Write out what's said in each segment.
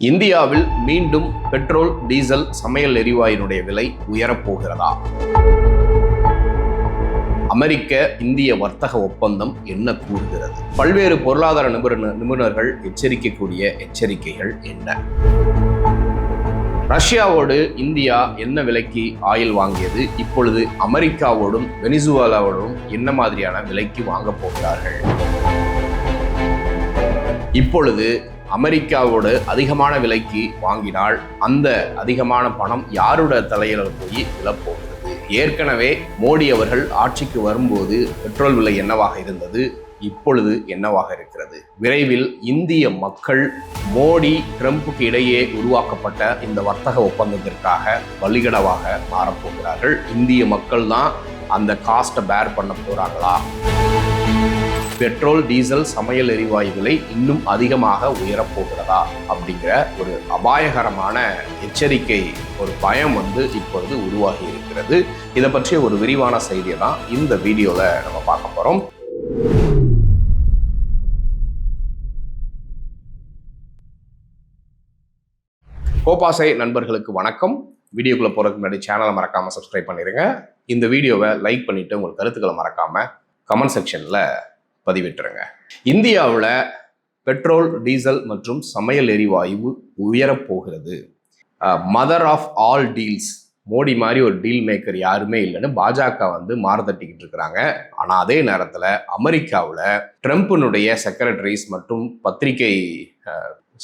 இந்தியாவில் மீண்டும் petrol diesel சமையல் எரிவாயுனுடைய விலை உயரப்போகிறதா? அமெரிக்க இந்திய வர்த்தக ஒப்பந்தம் என்ன கூறுகிறது? பல்வேறு பொருளாதார நிபுணர் நிபுணர்கள் எச்சரிக்கக்கூடிய எச்சரிக்கைகள் என்ன? ரஷ்யாவோடு இந்தியா என்ன விலைக்கு ஆயில் வாங்கியது? இப்பொழுது அமெரிக்காவோடும் வெனிசுவாலாவோடும் என்ன மாதிரியான விலைக்கு வாங்கப் போகிறார்கள்? இப்பொழுது அமெரிக்காவோடு அதிகமான விலைக்கு வாங்கினால் அந்த அதிகமான பணம் யாரோட தலையில போய் விழப்போகிறது ஏற்கனவே மோடி அவர்கள் ஆட்சிக்கு வரும்போது பெட்ரோல் விலை என்னவாக இருந்தது? இப்பொழுது என்னவாக இருக்கிறது? விரைவில் இந்திய மக்கள் மோடி ட்ரம்புக்கு இடையே உருவாக்கப்பட்ட இந்த வர்த்தக ஒப்பந்தத்திற்காக பலிகடவாக மாறப்போகிறார்கள். இந்திய மக்கள் தான் அந்த காஸ்ட்டை பேர் பண்ண போகிறாங்களா பெட்ரோல் டீசல் சமையல் எரிவாயு விலை இன்னும் அதிகமாக உயரப்போகிறதா அப்படிங்கிற ஒரு அபாயகரமான எச்சரிக்கை ஒரு பயம் வந்து இப்பொழுது உருவாகி இருக்கிறது. இதை பற்றிய ஒரு விரிவான செய்தியை தான் இந்த வீடியோவில் நம்ம பார்க்க போகிறோம் கோபாசை நண்பர்களுக்கு வணக்கம். வீடியோக்குள்ளே போகிறதுக்கு முன்னாடி சேனலை மறக்காமல் சப்ஸ்கிரைப் பண்ணிடுங்க இந்த வீடியோவை லைக் பண்ணிவிட்டு உங்கள் கருத்துக்களை மறக்காமல் கமெண்ட் செக்ஷனில் பதிவிட்டுருங்க இந்தியாவில் பெட்ரோல் டீசல் மற்றும் சமையல் எரிவாயு உயரப் போகிறது. Mother of all deals Modi மாதிரி ஒரு டீல் மேக்கர் யாருமே இல்லைன்னு பாஜக வந்து மாறுதட்டிக்கிட்டு இருக்கிறாங்க. ஆனால் அதே நேரத்தில் அமெரிக்காவில் ட்ரம்ப்பினுடைய செக்ரட்டரிஸ் மற்றும் பத்திரிகை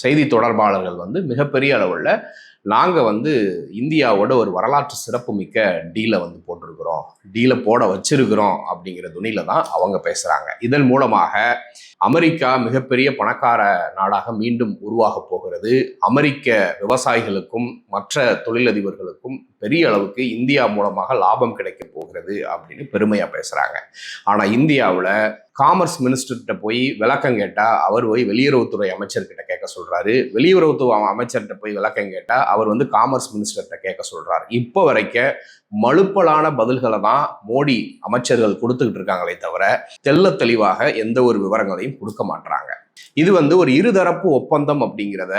செய்தி தொடர்பாளர்கள் வந்து மிகப்பெரிய அளவில் நாங்கள் வந்து இந்தியாவோட ஒரு வரலாற்று சிறப்புமிக்க டீலை வந்து போட்டிருக்கிறோம். டீலை போட வச்சிருக்கிறோம் அப்படிங்கிற துணியில தான் அவங்க பேசுகிறாங்க இதன் மூலமாக அமெரிக்கா மிகப்பெரிய பணக்கார நாடாக மீண்டும் உருவாக போகிறது. அமெரிக்க விவசாயிகளுக்கும் மற்ற தொழிலதிபர்களுக்கும் பெரிய அளவுக்கு இந்தியா மூலமாக லாபம் கிடைக்க போகிறது அப்படின்னு பெருமையாக பேசுகிறாங்க ஆனால் இந்தியாவில் காமர்ஸ் மினிஸ்டர்கிட்ட போய் விளக்கம் கேட்டால் அவர் போய் வெளியுறவுத்துறை அமைச்சர்கிட்ட கேட்க சொல்கிறாரு வெளியுறவுத்துறை அமைச்சர்கிட்ட போய் விளக்கம் கேட்டால் அவர் வந்து காமர்ஸ் மினிஸ்டர்கிட்ட கேட்க சொல்கிறாரு இப்போ வரைக்கும் மழுப்பலான பதில்களை தான் மோடி அமைச்சர்கள் கொடுத்துக்கிட்டு இருக்காங்களே தவிர தெள்ள தெளிவாக எந்த ஒரு விவரங்களையும் கொடுக்க மாட்டாங்க இது வந்து ஒரு இருதரப்பு ஒப்பந்தம் அப்படிங்கிறத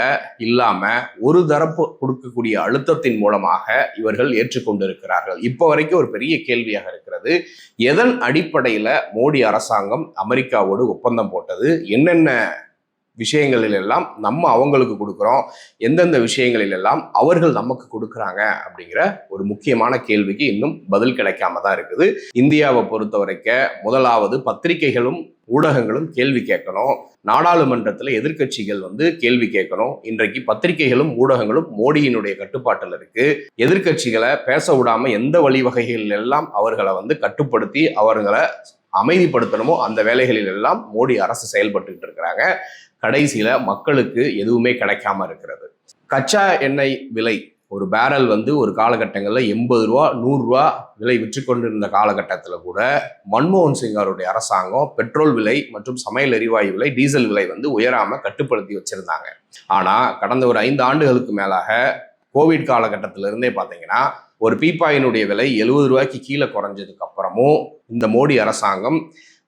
இல்லாம ஒரு தரப்பு கொடுக்கக்கூடிய அழுத்தத்தின் மூலமாக இவர்கள் ஏற்றுக்கொண்டிருக்கிறார்கள். இப்போ வரைக்கும் ஒரு பெரிய கேள்வியாக இருக்கிறது. எதன் அடிப்படையில மோடி அரசாங்கம் அமெரிக்காவோடு ஒப்பந்தம் போட்டது? என்னென்ன விஷயங்களில் எல்லாம் நம்ம அவங்களுக்கு கொடுக்குறோம். எந்தெந்த விஷயங்களில் எல்லாம் அவர்கள் நமக்கு கொடுக்குறாங்க அப்படிங்கிற ஒரு முக்கியமான கேள்விக்கு இன்னும் பதில் கிடைக்காம தான் இருக்குது. இந்தியாவை பொறுத்த வரைக்கும் முதலாவது பத்திரிகைகளும் ஊடகங்களும் கேள்வி கேட்கணும். நாடாளுமன்றத்தில் எதிர்க்கட்சிகள் வந்து கேள்வி கேட்கணும். இன்றைக்கு பத்திரிகைகளும் ஊடகங்களும் மோடியினுடைய கட்டுப்பாட்டில் இருக்கு. எதிர்க்கட்சிகளை பேச விடாம எந்த வழிவகைகளில் எல்லாம் அவர்களை வந்து கட்டுப்படுத்தி அவர்களை அமைதிப்படுத்தணுமோ அந்த வேலைகளில் எல்லாம் மோடி அரசு செயல்பட்டுக்கிட்டு இருக்கிறாங்க. கடைசியில் மக்களுக்கு எதுவுமே கிடைக்காம இருக்கிறது. கச்சா எண்ணெய் விலை ஒரு பேரல் வந்து ஒரு காலகட்டங்களில் எண்பது ரூபா நூறுரூவா விலை விற்று கொண்டிருந்த காலகட்டத்தில் கூட மன்மோகன் சிங் அவருடைய அரசாங்கம் பெட்ரோல் விலை மற்றும் சமையல் எரிவாயு விலை டீசல் விலை வந்து உயராமல் கட்டுப்படுத்தி வச்சுருந்தாங்க. ஆனால் கடந்த ஒரு ஐந்து ஆண்டுகளுக்கு மேலாக கோவிட் காலகட்டத்திலிருந்தே பார்த்தீங்கன்னா ஒரு பீப்பாயினுடைய விலை எழுபது ரூபாய்க்கு கீழே குறைஞ்சதுக்கு அப்புறமும் இந்த மோடி அரசாங்கம்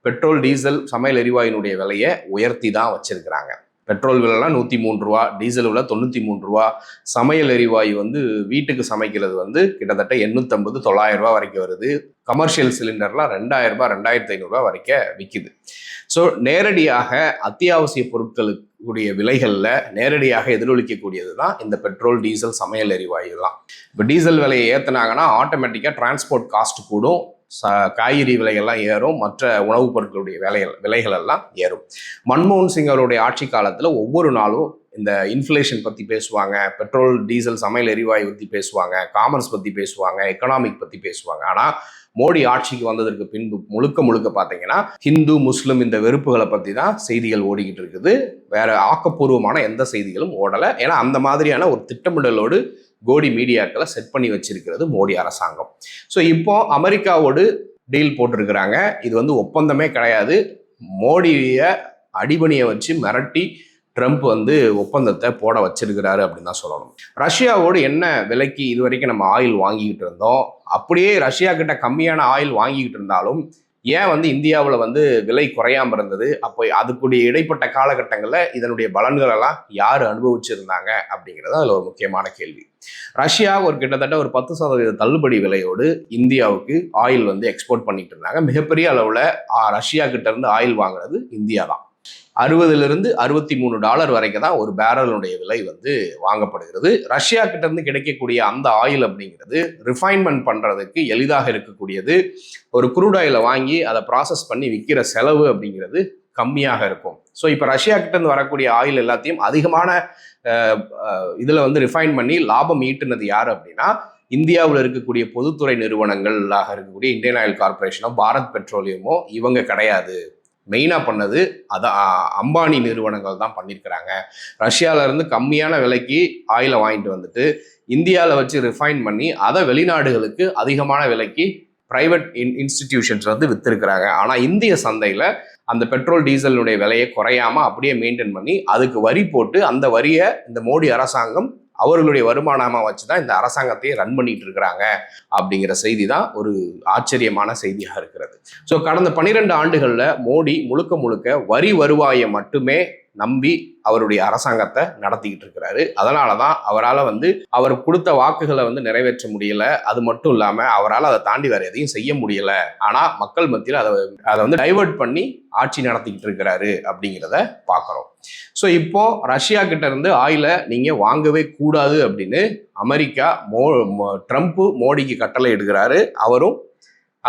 பெட்ரோல் டீசல் சமையல் எரிவாயுனுடைய விலையை உயர்த்தி தான் வச்சிருக்கிறாங்க. பெட்ரோல் விலைலாம் நூற்றி மூணு ரூபா டீசல் விலை தொண்ணூற்றி மூணு ரூபா சமையல் எரிவாயு வந்து வீட்டுக்கு சமைக்கிறது வந்து கிட்டத்தட்ட எண்ணூற்றம்பது தொள்ளாயிரம் ரூபா வரைக்கும் வருது. கமர்ஷியல் சிலிண்டர்லாம் ரெண்டாயிரம் ரூபா ரெண்டாயிரத்தி ஐநூறுரூவா வரைக்கும் விற்கிது ஸோ நேரடியாக அத்தியாவசிய பொருட்களுக்குடைய விலைகளில் நேரடியாக எதிரொலிக்கக்கூடியது தான் இந்த பெட்ரோல் டீசல் சமையல் எரிவாயுலாம். இப்போ டீசல் விலையை ஏற்றுனாங்கன்னா ஆட்டோமேட்டிக்காக டிரான்ஸ்போர்ட் காஸ்ட் கூடும். காய்கறி விலையெல்லாம் ஏறும். மற்ற உணவுப் பொருட்களுடைய விலைகள் விலைகள் எல்லாம் ஏறும். மன்மோகன் சிங் அவருடைய ஆட்சி காலத்தில் ஒவ்வொரு நாளும் இந்த இன்ஃப்ளேஷன் பற்றி பேசுவாங்க பெட்ரோல் டீசல் சமையல் எரிவாயு பற்றி பேசுவாங்க காமர்ஸ் பற்றி பேசுவாங்க எக்கனாமிக் பற்றி பேசுவாங்க. ஆனால் மோடி ஆட்சிக்கு வந்ததற்கு பின்பு முழுக்க முழுக்க பார்த்தீங்கன்னா ஹிந்து முஸ்லிம் இந்த வெறுப்புகளை பற்றி தான் செய்திகள் ஓடிக்கிட்டு இருக்குது. வேற ஆக்கப்பூர்வமான எந்த செய்திகளும் ஓடலை. ஏன்னா அந்த மாதிரியான ஒரு திட்டமிடலோடு கோடி மீடியாக்களை செட் பண்ணி வச்சிருக்கிறது மோடி அரசாங்கம். ஸோ இப்போ அமெரிக்காவோடு டீல் போட்டிருக்கிறாங்க. இது வந்து ஒப்பந்தமே கிடையாது. மோடியை அடிபணியை வச்சு மிரட்டி ட்ரம்ப் வந்து ஒப்பந்தத்தை போட வச்சிருக்கிறாரு அப்படின்னு தான் சொல்லணும். ரஷ்யாவோடு என்ன விலைக்கு இது வரைக்கும் நம்ம ஆயில் வாங்கிக்கிட்டு இருந்தோம்? அப்படியே ரஷ்யா கிட்ட கம்மியான ஆயில் வாங்கிக்கிட்டு இருந்தாலும் ஏன் வந்து இந்தியாவில் வந்து விலை குறையாமல் இருந்தது? அப்போ அதுக்குடைய இடைப்பட்ட காலகட்டங்களில் இதனுடைய பலன்களெல்லாம் யார் அனுபவிச்சிருந்தாங்க அப்படிங்கிறது அதில் ஒரு முக்கியமான கேள்வி. ரஷ்யா ஒரு கிட்டத்தட்ட ஒரு பத்து சதவீத தள்ளுபடி விலையோடு இந்தியாவுக்கு ஆயில் வந்து எக்ஸ்போர்ட் பண்ணிட்டு இருந்தாங்க. மிகப்பெரிய அளவில் ரஷ்யா கிட்ட இருந்து ஆயில் வாங்குறது இந்தியா தான். அறுபதுலேருந்து அறுபத்தி மூணு டாலர் வரைக்கும் தான் ஒரு பேரலுடைய விலை வந்து வாங்கப்படுகிறது. ரஷ்யா கிட்டேருந்து கிடைக்கக்கூடிய அந்த ஆயில் அப்படிங்கிறது ரிஃபைன்மெண்ட் பண்ணுறதுக்கு எளிதாக இருக்கக்கூடியது. ஒரு குரூட் ஆயிலை வாங்கி அதை ப்ராசஸ் பண்ணி விற்கிற செலவு அப்படிங்கிறது கம்மியாக இருக்கும். ஸோ இப்போ ரஷ்யா கிட்டேருந்து வரக்கூடிய ஆயில் எல்லாத்தையும் அதிகமான இதில் வந்து ரிஃபைன் பண்ணி லாபம் ஈட்டுனது யார் அப்படின்னா இந்தியாவில் இருக்கக்கூடிய பொதுத்துறை நிறுவனங்களாக இருக்கக்கூடிய இந்தியன் ஆயில் கார்பரேஷனோ பாரத் பெட்ரோலியமோ இவங்க கிடையாது. மெயினாக பண்ணது அதான் அம்பானி நிறுவனங்கள் தான் பண்ணியிருக்கிறாங்க ரஷ்யால இருந்து கம்மியான விலைக்கு ஆயிலை வாங்கிட்டு வந்துட்டு இந்தியாவில் வச்சு ரிஃபைன் பண்ணி அதை வெளிநாடுகளுக்கு அதிகமான விலைக்கு ப்ரைவேட் இன் இன்ஸ்டிடியூஷன்ஸ் வந்து விற்றுருக்குறாங்க ஆனால் இந்திய சந்தையில் அந்த பெட்ரோல் டீசலுடைய விலையை குறையாம அப்படியே மெயின்டைன் பண்ணி அதுக்கு வரி போட்டு அந்த வரியை இந்த மோடி அரசாங்கம் அவர்களுடைய வருமானமாக வச்சு தான் இந்த அரசாங்கத்தையே ரன் பண்ணிட்டு இருக்கிறாங்க அப்படிங்கிற செய்தி தான் ஒரு ஆச்சரியமான செய்தியாக இருக்கிறது. ஸோ கடந்த பன்னிரெண்டு ஆண்டுகளில் மோடி முழுக்க முழுக்க வரி வருவாயை மட்டுமே நம்பி அவருடைய அரசாங்கத்தை நடத்திக்கிட்டு இருக்கிறாரு. அதனால தான் அவரால் வந்து அவர் கொடுத்த வாக்குகளை வந்து நிறைவேற்ற முடியல. அது மட்டும் இல்லாமல் அவரால் அதை தாண்டி வேறு எதையும் செய்ய முடியல. ஆனால் மக்கள் மத்தியில் அதை அதை வந்து டைவர்ட் பண்ணி ஆட்சி நடத்திக்கிட்டு இருக்கிறாரு அப்படிங்கிறத பார்க்குறோம் ஸோ இப்போ ரஷ்யா கிட்ட இருந்து ஆயிலை நீங்கள் வாங்கவே கூடாது அப்படின்னு அமெரிக்கா மோ ட்ரம்ப்பு மோடிக்கு கட்டளை எடுக்கிறாரு அவரும்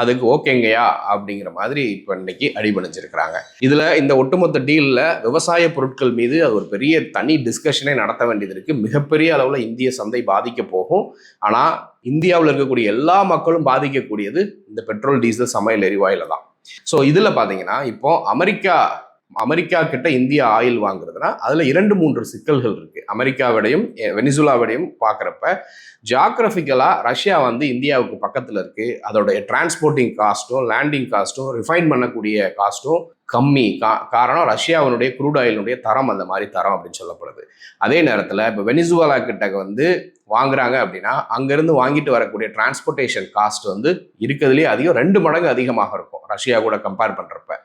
அதுக்கு ஓகேங்கயா அப்படிங்கிற மாதிரி இப்போ இன்னைக்கு அடிபணிஞ்சிருக்கிறாங்க. இதில் இந்த ஒட்டுமொத்த டீலில் விவசாய பொருட்கள் மீது அது ஒரு பெரிய தனி டிஸ்கஷனே நடத்த வேண்டியது இருக்குது மிகப்பெரிய அளவில் இந்திய சந்தை பாதிக்க போகும். ஆனால் இந்தியாவில் இருக்கக்கூடிய எல்லா மக்களும் பாதிக்கக்கூடியது இந்த பெட்ரோல் டீசல் சமையல் எரிவாயில் தான். ஸோ இதில் பார்த்தீங்கன்னா இப்போ அமெரிக்கா அமெரிக்கா கிட்ட இந்தியா ஆயில் வாங்குறதுனா அதில் இரண்டு மூன்று சிக்கல்கள் இருக்குது அமெரிக்காவிடையும் வெனிசுலாவிடையும் பார்க்குறப்ப ஜியாகிரபிக்கலாக ரஷ்யா வந்து இந்தியாவுக்கு பக்கத்தில் இருக்குது அதோடைய டிரான்ஸ்போர்ட்டிங் காஸ்ட்டும் லேண்டிங் காஸ்ட்டும் ரிஃபைன் பண்ணக்கூடிய காஸ்ட்டும் கம்மி. கா காரணம் ரஷ்யாவினுடைய குரூட் ஆயிலுடைய தரம் அந்த மாதிரி தரம் அப்படின்னு சொல்லப்படுது. அதே நேரத்தில் இப்போ வெனிசுவலா கிட்ட வந்து வாங்குறாங்க அப்படின்னா அங்கேருந்து வாங்கிட்டு வரக்கூடிய டிரான்ஸ்போர்ட்டேஷன் காஸ்ட் வந்து இருக்கிறதுலே அதிகம் ரெண்டு மடங்கு அதிகமாக இருக்கும். ரஷ்யா கூட கம்பேர் பண்ணுறப்ப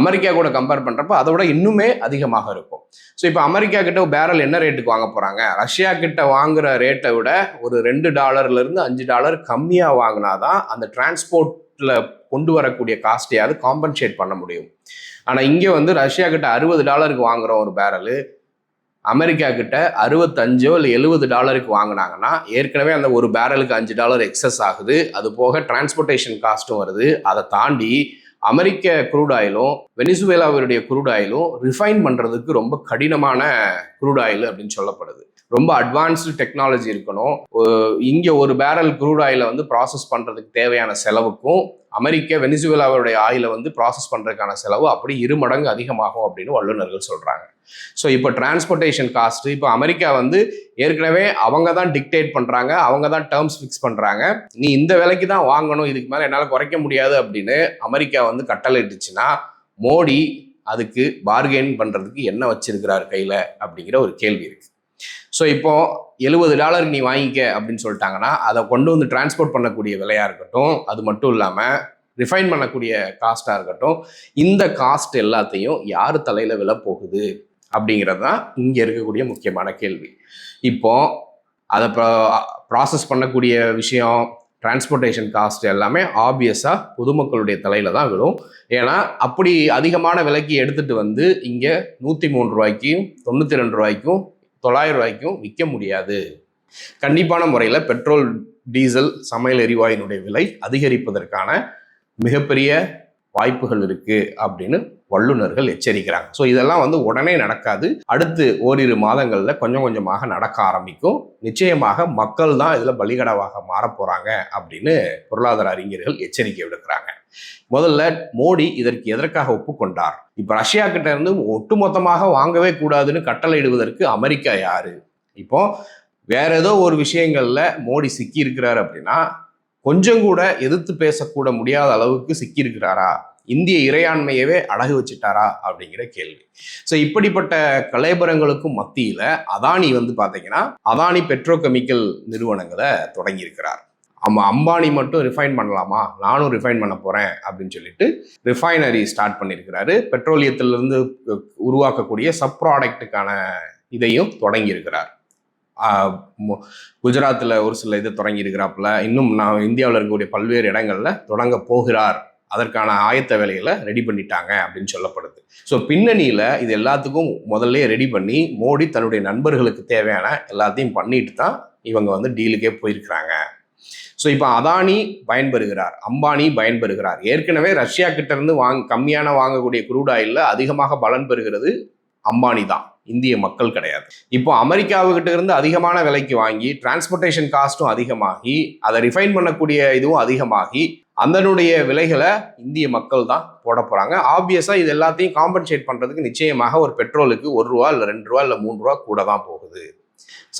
அமெரிக்கா கூட கம்பேர் பண்ணுறப்ப அதை விட இன்னுமே அதிகமாக இருக்கும். ஸோ இப்போ அமெரிக்கா கிட்ட பேரல் என்ன ரேட்டுக்கு வாங்க போகிறாங்க ரஷ்யா கிட்ட வாங்குற ரேட்டை விட ஒரு ரெண்டு டாலர்லேருந்து அஞ்சு டாலர் கம்மியாக வாங்கினா தான் அந்த டிரான்ஸ்போர்ட் கொண்டு வரக்கூடிய காஸ்ட்டையாவது காம்பன்சேட் பண்ண முடியும். ஆனால் இங்கே வந்து ரஷ்யா கிட்ட அறுபது டாலருக்கு வாங்குகிறோம் ஒரு பேரலு அமெரிக்கா கிட்ட அறுபத்தஞ்சோ இல்லை எழுபது டாலருக்கு வாங்கினாங்கன்னா ஏற்கனவே அந்த ஒரு பேரலுக்கு அஞ்சு டாலர் எக்ஸஸ் ஆகுது. அது போக டிரான்ஸ்போர்ட்டேஷன் காஸ்ட்டும் வருது. அதை தாண்டி அமெரிக்க குரூடாயிலும் ஆயிலும் வெனிசுவேலாவுடைய க்ரூட் ஆயிலும் ரிஃபைன் பண்ணுறதுக்கு ரொம்ப கடினமான க்ரூட் ஆயில் அப்படின்னு சொல்லப்படுது. ரொம்ப அட்வான்ஸ்டு டெக்னாலஜி இருக்கணும். இங்கே ஒரு பேரல் க்ரூட் ஆயிலை வந்து ப்ராசஸ் பண்ணுறதுக்கு தேவையான செலவுக்கும் அமெரிக்க வெனிசுவேலாவுடைய ஆயிலை வந்து ப்ராசஸ் பண்ணுறதுக்கான செலவு அப்படி இரு மடங்கு அதிகமாகும் அப்படின்னு வல்லுநர்கள் சொல்கிறாங்க ஸோ இப்போ டிரான்ஸ்போர்ட்டேஷன் காஸ்ட் இப்போ அமெரிக்கா வந்து ஏற்கனவே அவங்க தான் டிக்டேட் பண்ணுறாங்க அவங்க தான் டேர்ம்ஸ் ஃபிக்ஸ் பண்ணுறாங்க நீ இந்த விலைக்கு தான் வாங்கணும் இதுக்கு மேலே என்னால் குறைக்க முடியாது அப்படின்னு அமெரிக்கா வந்து கட்டளையிட்டுச்சுன்னா மோடி அதுக்கு பார்கெயின் பண்ணுறதுக்கு என்ன வச்சிருக்கிறார் கையில் அப்படிங்கிற ஒரு கேள்வி இருக்குது ஸோ இப்போ எழுபது டாலருக்கு நீ வாங்கிக்க அப்படின்னு சொல்லிட்டாங்கன்னா அதை கொண்டு வந்து டிரான்ஸ்போர்ட் பண்ணக்கூடிய விலையாக இருக்கட்டும் அது மட்டும் இல்லாமல் ரிஃபைன் பண்ணக்கூடிய காஸ்ட்டாக இருக்கட்டும் இந்த காஸ்ட் எல்லாத்தையும் யார் தலையில் விலை போகுது அப்படிங்கிறது தான் இங்கே இருக்கக்கூடிய முக்கியமான கேள்வி. இப்போ அதை ப்ராசஸ் பண்ணக்கூடிய விஷயம் டிரான்ஸ்போர்ட்டேஷன் காஸ்ட் எல்லாமே ஆப்வியஸாக பொதுமக்களுடைய தலையில் தான் விழும். ஏன்னா அப்படி அதிகமான விலைக்கு எடுத்துகிட்டு வந்து இங்கே நூற்றி மூணு ரூபாய்க்கும் தொண்ணூற்றி ரெண்டு ரூபாய்க்கும் தொள்ளாயிரம் ரூபாய்க்கும் விற்க முடியாது. கண்டிப்பான முறையில் பெட்ரோல் டீசல் சமையல் எரிவாயுனுடைய விலை அதிகரிப்பதற்கான மிகப்பெரிய வாய்ப்புகள் இருக்கு அப்படின்னு வல்லுநர்கள் எச்சரிக்கிறாங்க. ஸோ இதெல்லாம் வந்து உடனே நடக்காது. அடுத்து ஓரிரு மாதங்களில் கொஞ்சம் கொஞ்சமாக நடக்க ஆரம்பிக்கும். நிச்சயமாக மக்கள் தான் இதில் பலிகடவாக மாறப்போகிறாங்க அப்படின்னு பொருளாதார அறிஞர்கள் எச்சரிக்கை விடுக்கிறாங்க. முதல்ல மோடி இதற்கு எதற்காக ஒப்புக்கொண்டார்? இப்ப ரஷ்யா கிட்ட இருந்து ஒட்டுமொத்தமாக வாங்கவே கூடாதுன்னு கட்டளையிடுவதற்கு அமெரிக்கா யாரு? இப்போ வேற ஏதோ ஒரு விஷயங்கள்ல மோடி சிக்கி இருக்கிறார் அப்படின்னா கொஞ்சம் கூட எதிர்த்து பேசக்கூட முடியாத அளவுக்கு சிக்கி இருக்கிறாரா இந்திய இறையாண்மையவே அடகு வச்சுட்டாரா? அப்படிங்கிற கேள்வி. ஸோ இப்படிப்பட்ட கலைபரங்களுக்கும் மத்தியில் அதானி வந்து பார்த்தீங்கன்னா அதானி பெட்ரோ கெமிக்கல் நிறுவனங்களை தொடங்கியிருக்கிறார். நம்ம அம்பானி மட்டும் ரிஃபைன் பண்ணலாமா? நானும் ரிஃபைன் பண்ண போகிறேன் அப்படின்னு சொல்லிட்டு ரிஃபைனரி ஸ்டார்ட் பண்ணியிருக்கிறாரு பெட்ரோலியத்திலிருந்து உருவாக்கக்கூடிய சப் ப்ராடக்ட்டுக்கான இதையும் தொடங்கியிருக்கிறார். குஜராத்தில் ஒரு சில இது தொடங்கியிருக்கிறாப்புல. இன்னும் நான் இந்தியாவில் இருக்கக்கூடிய பல்வேறு இடங்களில் தொடங்க போகிறார். அதற்கான ஆயத்த வேலைகளை ரெடி பண்ணிட்டாங்க அப்படின்னு சொல்லப்படுது. ஸோ பின்னணியில் இது எல்லாத்துக்கும் முதல்ல ரெடி பண்ணி மோடி தன்னுடைய நண்பர்களுக்கு தேவையான எல்லாத்தையும் பண்ணிட்டு தான் இவங்க வந்து டீலுக்கே போயிருக்கிறாங்க. ஸோ இப்போ அதானி பயன்பெறுகிறார் அம்பானி பயன்பெறுகிறார். ஏற்கனவே ரஷ்யா கிட்ட இருந்து வாங் கம்மியான வாங்கக்கூடிய குரூட் ஆயிலில் அதிகமாக பலன் பெறுகிறது அம்பானி தான். இந்திய மக்கள் கிடையாது. இப்போ அமெரிக்காவுக்கிட்ட இருந்து அதிகமான விலைக்கு வாங்கி டிரான்ஸ்போர்ட்டேஷன் காஸ்ட்டும் அதிகமாகி அதை ரிஃபைன் பண்ணக்கூடிய இதுவும் அதிகமாகி அதனுடைய விலைகளை இந்திய மக்கள் தான் போட போகிறாங்க ஆப்வியஸாக இது எல்லாத்தையும் காம்பன்சேட் பண்ணுறதுக்கு நிச்சயமாக ஒரு பெட்ரோலுக்கு ஒரு ரூபா இல்லை ரெண்டு ரூபா இல்லை மூணு ரூபா கூட தான் போகுது.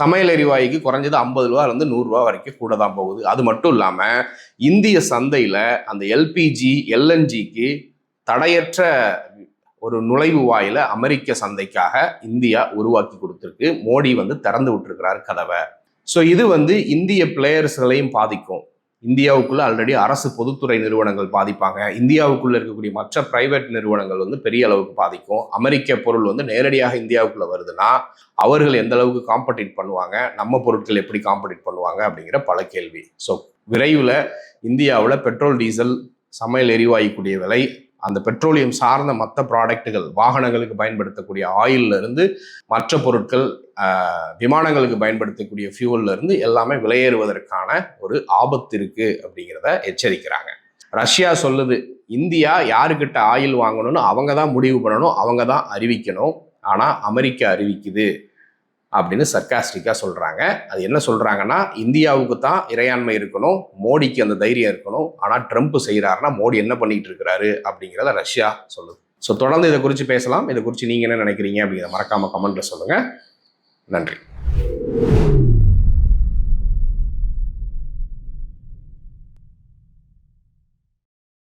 சமையல் எரிவாயுக்கு குறைஞ்சது ஐம்பது ரூபாலேருந்து நூறுரூவா வரைக்கும் கூட தான் போகுது. அது மட்டும் இல்லாமல் இந்திய சந்தையில் அந்த எல்பிஜி எல்என்ஜிக்கு தடையற்ற ஒரு நுழைவு வாயில அமெரிக்க சந்தைக்காக இந்தியா உருவாக்கி கொடுத்துருக்கு. மோடி வந்து திறந்து விட்டுருக்கிறார் கதவை. ஸோ இது வந்து இந்திய பிளேயர்ஸ்களையும் பாதிக்கும். இந்தியாவுக்குள்ளே ஆல்ரெடி அரசு பொதுத்துறை நிறுவனங்கள் பாதிப்பாங்க. இந்தியாவுக்குள்ளே இருக்கக்கூடிய மற்ற பிரைவேட் நிறுவனங்கள் வந்து பெரிய அளவுக்கு பாதிக்கும். அமெரிக்க பொருள் வந்து நேரடியாக இந்தியாவுக்குள்ளே வருதுன்னா அவர்கள் எந்த அளவுக்கு காம்படிட் பண்ணுவாங்க? நம்ம பொருட்கள் எப்படி காம்படிட் பண்ணுவாங்க? அப்படிங்கிற பல கேள்வி. ஸோ விரைவில் இந்தியாவில் பெட்ரோல் டீசல் சமையல் எரிவாயுக்குடைய விலை அந்த பெட்ரோலியம் சார்ந்த மற்ற ப்ராடக்ட்டுகள் வாகனங்களுக்கு பயன்படுத்தக்கூடிய ஆயில்ல இருந்து மற்ற பொருட்கள் விமானங்களுக்கு பயன்படுத்தக்கூடிய ஃபியூவல்ல இருந்து எல்லாமே விலையேறுவதற்கான ஒரு ஆபத்து இருக்கு அப்படிங்கிறத எச்சரிக்கிறாங்க. ரஷ்யா சொல்லுது இந்தியா யாருக்கிட்ட ஆயில் வாங்கணும்னு அவங்க தான் முடிவு பண்ணணும் அவங்க தான் அறிவிக்கணும். ஆனால் அமெரிக்கா அறிவிக்குது. அப்படின்னு சர்க்காஸ்டிக்காக சொல்கிறாங்க அது என்ன சொல்கிறாங்கன்னா இந்தியாவுக்கு தான் இறையாண்மை இருக்கணும் மோடிக்கு அந்த தைரியம் இருக்கணும். ஆனால் ட்ரம்ப் செய்கிறாருன்னா மோடி என்ன பண்ணிகிட்டு இருக்கிறாரு? அப்படிங்கிறத ரஷ்யா சொல்லுது. ஸோ தொடர்ந்து இதை குறித்து பேசலாம். இதை குறித்து நீங்கள் என்ன நினைக்கிறீங்க அப்படிங்கிறத மறக்காமல் கமெண்ட்டில் சொல்லுங்கள் நன்றி.